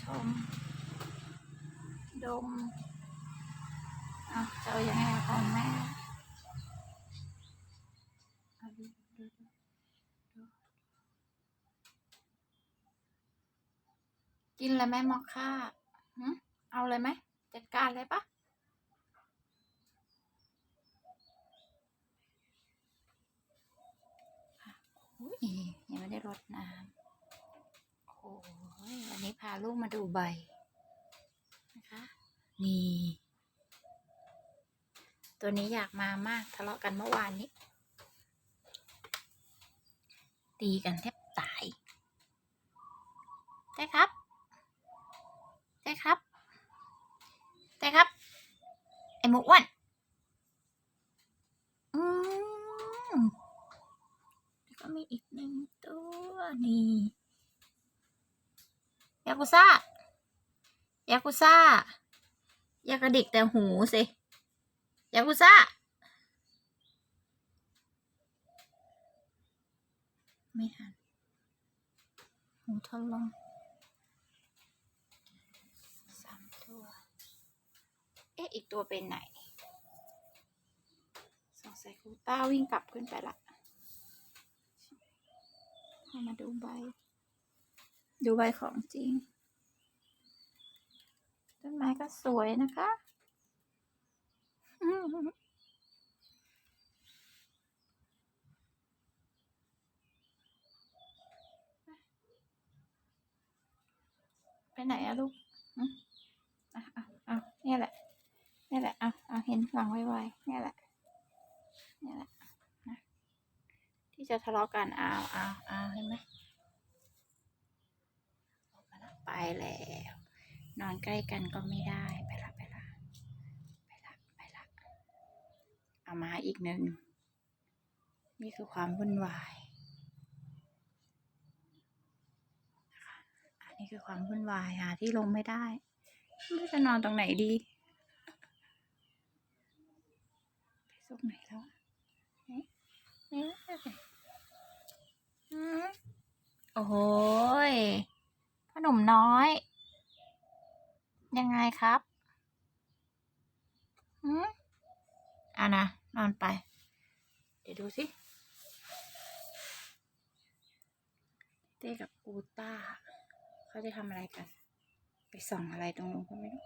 ชม ดมอะจะเอายังไงของแม่กินเลยไหมมอคค่าเอาเลยไหมจัดการเลยปะอะอุ้ยยังไม่ได้รดน้ำ โอ้ยวันนี้พาลูกมาดูใบนะคะ นี่ ตัวนี้อยากมามากทะเลาะกันเมื่อวานนี้ ตีกันแทบตายได้ครับได้ครับได้ครับ ไอหมูอ้วนอืมแล้วก็มีอีกหนึ่งตัวนี่ ยากุซ่ายากุซ่ายากระดิกแต่หูสิยากุซ่า ไม่หันหูทะลงสามตัว เอ๊ะ อีกตัวเป็นไหนสงสัยคูต้าวิ่งกลับขึ้นไปละให้มาดูใบ ดูใบของจริง ต้นไม้ก็สวยนะคะ ไปไหนอะลูกอะอะอะเนี่ยแหละเนี่ยแหละอะอะเห็นหลังไวๆเนี่ยแหละเนี่ยแหละนะที่จะทะเลาะกันอ้าวอ้าวอ้าวเห็นไหม ไป แล้ว นอนใกล้กันก็ไม่ได้ไปละไปละไปละไปละเอามาอีกหนึ่งนี่คือความวุ่นวายนะคะอันนี้คือความวุ่นวายหาที่ลงไม่ได้ไม่จะนอนตรงไหนดีไปซุกไหนแล้วเอ๊ะเอ๊ะอืมโอ้โหย หนุ่มน้อย ยังไงครับอืมอะนะ นอนไป เดี๋ยวดูสิเต้กับกูต้า เขาจะทำอะไรกัน ไปส่องอะไรตรงนู้นก็ไม่รู้